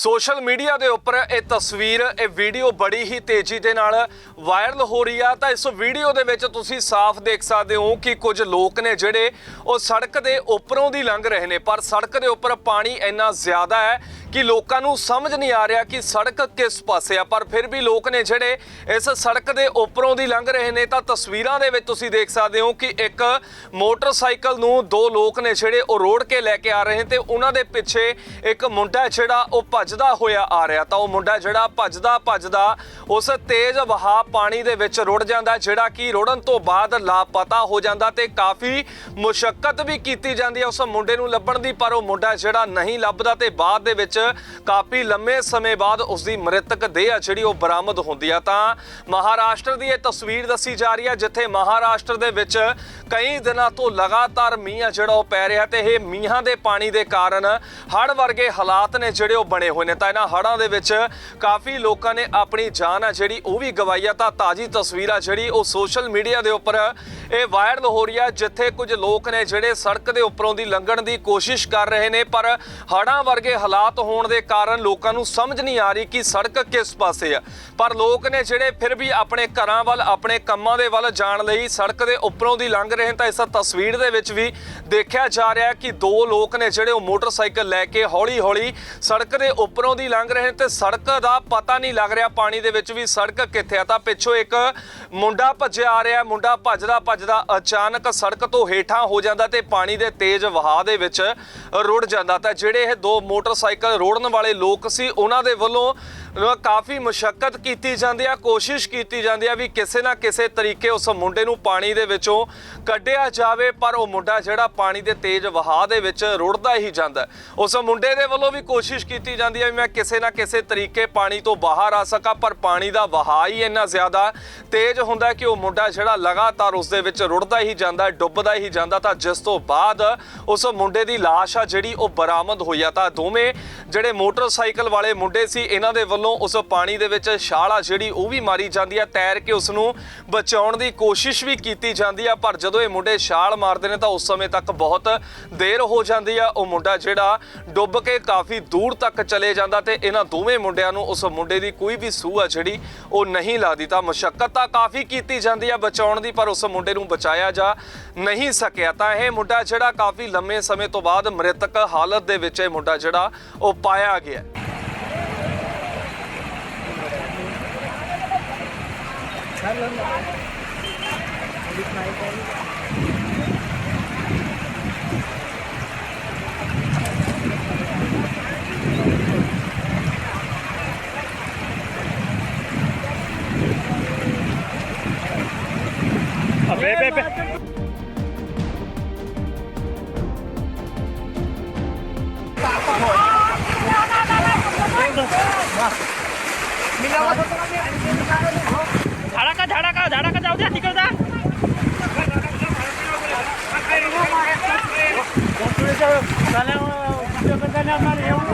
Social media ਦੇ ਉੱਪਰ ਇਹ ਤਸਵੀਰ, ਇਹ ਵੀਡੀਓ ਬੜੀ ਹੀ ਤੇਜ਼ੀ ਦੇ ਨਾਲ ਵਾਇਰਲ ਹੋ ਰਹੀ ਆ। ਤਾਂ ਇਸ ਵੀਡੀਓ ਦੇ ਵਿੱਚ ਤੁਸੀਂ ਸਾਫ਼ ਦੇਖ ਸਕਦੇ ਹੋ ਕਿ ਕੁਝ ਲੋਕ ਨੇ ਜਿਹੜੇ ਉਹ ਸੜਕ ਦੇ ਉੱਪਰੋਂ ਦੀ ਲੰਘ ਰਹੇ ਨੇ, ਪਰ ਸੜਕ ਦੇ ਉੱਪਰ ਪਾਣੀ ਇੰਨਾ ਜ਼ਿਆਦਾ ਹੈ ਕਿ ਲੋਕਾਂ ਨੂੰ ਸਮਝ ਨਹੀਂ ਆ ਰਿਹਾ ਕਿ ਸੜਕ ਕਿਸ ਪਾਸੇ ਆ, ਪਰ ਫਿਰ ਵੀ ਲੋਕ ਨੇ ਜਿਹੜੇ ਇਸ ਸੜਕ ਦੇ ਉੱਪਰੋਂ ਦੀ ਲੰਘ ਰਹੇ ਨੇ, ਤਾਂ ਤਸਵੀਰਾਂ ਦੇ ਵਿੱਚ ਤੁਸੀਂ ਦੇਖ ਸਕਦੇ ਹੋ ਕਿ ਇੱਕ ਮੋਟਰਸਾਈਕਲ ਨੂੰ ਦੋ ਲੋਕ ਨੇ ਜਿਹੜੇ ਉਹ ਰੋੜ ਕੇ ਲੈ ਕੇ ਆ ਰਹੇ ਨੇ ਤੇ ਉਹਨਾਂ ਦੇ ਪਿੱਛੇ ਇੱਕ ਮੁੰਡਾ ਜਿਹੜਾ ਉਹ ਭੱਜਦਾ ਹੋਇਆ ਆ ਰਿਹਾ, ਤਾਂ ਉਹ ਮੁੰਡਾ ਜਿਹੜਾ ਭੱਜਦਾ ਭੱਜਦਾ ਉਸ ਤੇਜ਼ ਵਹਾਅ ਪਾਣੀ ਦੇ ਵਿੱਚ ਰੁੜ ਜਾਂਦਾ, ਜਿਹੜਾ ਕਿ ਰੁੜਨ ਤੋਂ ਬਾਅਦ ਲਾਪਤਾ ਹੋ ਜਾਂਦਾ ਤੇ ਕਾਫੀ ਮੁਸ਼ਕਲ ਵੀ ਕੀਤੀ ਜਾਂਦੀ ਹੈ ਉਸ ਮੁੰਡੇ ਨੂੰ ਲੱਭਣ ਦੀ, ਪਰ ਉਹ ਮੁੰਡਾ ਜਿਹੜਾ ਨਹੀਂ ਲੱਭਦਾ ਤੇ ਬਾਅਦ ਦੇ ਵਿੱਚ ਕਾਫੀ ਲੰਮੇ ਸਮੇਂ ਬਾਅਦ ਉਸ ਦੀ ਮ੍ਰਿਤਕ ਦੇਹ ਆ ਜਿਹੜੀ ਉਹ ਬਰਾਮਦ ਹੁੰਦੀ ਆ। ਤਾਂ ਮਹਾਰਾਸ਼ਟਰ ਦੀ ਇਹ ਤਸਵੀਰ ਦੱਸੀ ਜਾ ਰਹੀ ਹੈ ਜਿੱਥੇ ਮਹਾਰਾਸ਼ਟਰ ਦੇ ਵਿੱਚ ਕਈ ਦਿਨਾਂ ਤੋਂ ਲਗਾਤਾਰ ਮੀਂਹ ਆ ਜਿਹੜਾ ਉਹ ਪੈ ਰਿਹਾ ਤੇ ਇਹ ਮੀਂਹਾਂ ਦੇ ਪਾਣੀ ਦੇ ਕਾਰਨ ਹੜ੍ਹ ਵਰਗੇ ਹਾਲਾਤ ਨੇ ਜਿਹੜੇ ਉਹ ਬਣੇ ਹੋਏ ਨੇ। ਤਾਂ ਇਹਨਾਂ ਹੜ੍ਹਾਂ ਦੇ ਵਿੱਚ ਕਾਫੀ ਲੋਕਾਂ ਨੇ ਆਪਣੀ ਜਾਨ ਆ ਜਿਹੜੀ ਉਹ ਵੀ ਗਵਾਈ ਆ। ਤਾਂ ਤਾਜੀ ਤਸਵੀਰ ਆ ਜਿਹੜੀ ਉਹ ਸੋਸ਼ਲ ਮੀਡੀਆ ਦੇ ਉੱਪਰ ਇਹ ਵਾਇਰਲ ਹੋ ਰਹੀ ਹੈ ਜਿੱਥੇ ਕੁਝ ਲੋਕ ਨੇ ਜਿਹੜੇ ਸੜਕ ਦੇ ਉੱਪਰੋਂ ਦੀ ਲੰਘਣ ਦੀ ਕੋਸ਼ਿਸ਼ ਕਰ ਰਹੇ ਨੇ, ਪਰ ਹੜ੍ਹਾਂ ਵਰਗੇ ਹਾਲਾਤ ਹੋਣ ਦੇ ਕਾਰਨ ਲੋਕਾਂ ਨੂੰ ਸਮਝ ਨਹੀਂ ਆ ਰਹੀ ਕਿ ਸੜਕ ਕਿਸ ਪਾਸੇ ਆ। ਪਰ ਲੋਕ ਨੇ ਜਿਹੜੇ ਫਿਰ ਵੀ ਆਪਣੇ ਘਰਾਂ ਵੱਲ, ਆਪਣੇ ਕੰਮਾਂ ਦੇ ਵੱਲ ਜਾਣ ਲਈ ਸੜਕ ਦੇ ਉੱਪਰੋਂ ਦੀ ਲੰਘ ਰਹੇ ਨੇ, ਤਾਂ ਇਸ ਤਸਵੀਰ ਦੇ ਵਿੱਚ ਵੀ ਦੇਖਿਆ ਜਾ ਰਿਹਾ ਕਿ ਦੋ ਲੋਕ ਨੇ ਜਿਹੜੇ ਉਹ ਮੋਟਰਸਾਈਕਲ ਲੈ ਕੇ ਹੌਲੀ-ਹੌਲੀ ਸੜਕ ਦੇ ਉੱਪਰੋਂ ਦੀ ਲੰਘ ਰਹੇ ਨੇ ਤੇ ਸੜਕ ਦਾ ਪਤਾ ਨਹੀਂ ਲੱਗ ਰਿਹਾ ਪਾਣੀ ਦੇ ਵਿੱਚ ਵੀ ਸੜਕ ਕਿੱਥੇ ਆ। ਤਾਂ ਪਿੱਛੋਂ ਇੱਕ ਮੁੰਡਾ ਭੱਜਿਆ ਆ ਰਿਹਾ, ਮੁੰਡਾ ਭੱਜਦਾ ਭੱਜ ਭੱਜਦਾ ਅਚਾਨਕ ਸੜਕ ਤੋਂ ਹੇਠਾਂ ਹੋ ਜਾਂਦਾ ਤੇ ਪਾਣੀ ਦੇ ਤੇਜ਼ ਵਹਾਅ ਦੇ ਵਿੱਚ ਰੁੜ ਜਾਂਦਾ ਤਾਂ ਜਿਹੜੇ ਇਹ ਦੋ ਮੋਟਰਸਾਈਕਲ ਰੋੜਨ ਵਾਲੇ ਲੋਕ ਸੀ, ਉਹਨਾਂ ਦੇ ਵੱਲੋਂ ਕਾਫੀ ਮੁਸ਼ਕਲ ਕੀਤੀ ਜਾਂਦੀ ਆ, ਕੋਸ਼ਿਸ਼ ਕੀਤੀ ਜਾਂਦੀ ਆ ਵੀ ਕਿਸੇ ਨਾ ਕਿਸੇ ਤਰੀਕੇ ਉਸ ਮੁੰਡੇ ਨੂੰ ਪਾਣੀ ਦੇ ਵਿੱਚੋਂ ਕੱਢਿਆ ਜਾਵੇ, ਪਰ ਉਹ ਮੁੰਡਾ ਜਿਹੜਾ ਪਾਣੀ ਦੇ ਤੇਜ਼ ਵਹਾਅ ਦੇ ਵਿੱਚ ਰੁੜਦਾ ਹੀ ਜਾਂਦਾ। ਉਸ ਮੁੰਡੇ ਦੇ ਵੱਲੋਂ ਵੀ ਕੋਸ਼ਿਸ਼ ਕੀਤੀ ਜਾਂਦੀ ਹੈ ਵੀ ਮੈਂ ਕਿਸੇ ਨਾ ਕਿਸੇ ਤਰੀਕੇ ਪਾਣੀ ਤੋਂ ਬਾਹਰ ਆ ਸਕਾਂ, ਪਰ ਪਾਣੀ ਦਾ ਵਹਾਅ ਹੀ ਇੰਨਾ ਜ਼ਿਆਦਾ ਤੇਜ਼ ਹੁੰਦਾ ਕਿ ਉਹ ਮੁੰਡਾ ਜਿਹੜਾ ਲਗਾਤਾਰ ਉਸ ਦੇ ਵਿੱਚ ਰੁੜਦਾ ਹੀ ਜਾਂਦਾ, ਡੁੱਬਦਾ ਹੀ ਜਾਂਦਾ, ਤਾਂ ਜਿਸ ਤੋਂ ਬਾਅਦ ਉਸ ਮੁੰਡੇ ਦੀ ਲਾਸ਼ ਆ ਜਿਹੜੀ ਉਹ ਬਰਾਮਦ ਹੋਈ ਆ। ਤਾਂ ਦੋਵੇਂ ਜਿਹੜੇ ਮੋਟਰਸਾਈਕਲ ਵਾਲੇ ਮੁੰਡੇ ਸੀ, ਇਹਨਾਂ ਦੇ ਵੱਲੋਂ ਵੱਲੋਂ ਉਸ ਪਾਣੀ ਦੇ ਵਿੱਚ ਛਾਲ ਆ ਜਿਹੜੀ ਉਹ ਵੀ ਮਾਰੀ ਜਾਂਦੀ ਹੈ, ਤੈਰ ਕੇ ਉਸ ਨੂੰ ਬਚਾਉਣ ਦੀ ਕੋਸ਼ਿਸ਼ ਵੀ ਕੀਤੀ ਜਾਂਦੀ ਆ ਪਰ ਜਦੋਂ ਇਹ ਮੁੰਡੇ ਛਾਲ ਮਾਰਦੇ ਨੇ ਤਾਂ ਉਸ ਸਮੇਂ ਤੱਕ ਬਹੁਤ ਦੇਰ ਹੋ ਜਾਂਦੀ ਆ ਉਹ ਮੁੰਡਾ ਜਿਹੜਾ ਡੁੱਬ ਕੇ ਕਾਫੀ ਦੂਰ ਤੱਕ ਚਲੇ ਜਾਂਦਾ ਤੇ ਇਹਨਾਂ ਦੋਵੇਂ ਮੁੰਡਿਆਂ ਨੂੰ ਉਸ ਮੁੰਡੇ ਦੀ ਕੋਈ ਵੀ ਸੂਹ ਆ ਜਿਹੜੀ ਉਹ ਨਹੀਂ ਲੱਗਦੀ। ਤਾਂ ਮੁਸ਼ਕਲ ਤਾਂ ਕਾਫੀ ਕੀਤੀ ਜਾਂਦੀ ਆ ਬਚਾਉਣ ਦੀ, ਪਰ ਉਸ ਮੁੰਡੇ ਨੂੰ ਬਚਾਇਆ ਜਾ ਨਹੀਂ ਸਕਿਆ। ਤਾਂ ਇਹ ਮੁੰਡਾ ਜਿਹੜਾ ਕਾਫੀ ਲੰਮੇ ਸਮੇਂ ਤੋਂ ਬਾਅਦ ਮ੍ਰਿਤਕ ਹਾਲਤ ਦੇ ਵਿੱਚ ਇਹ ਮੁੰਡਾ ਜਿਹੜਾ ਉਹ ਪਾਇਆ ਗਿਆ। Halo, Mbak. Jadi sniper. Be, be, be. Ah, ઉઠ્યા નીકળતા. કાલે એવું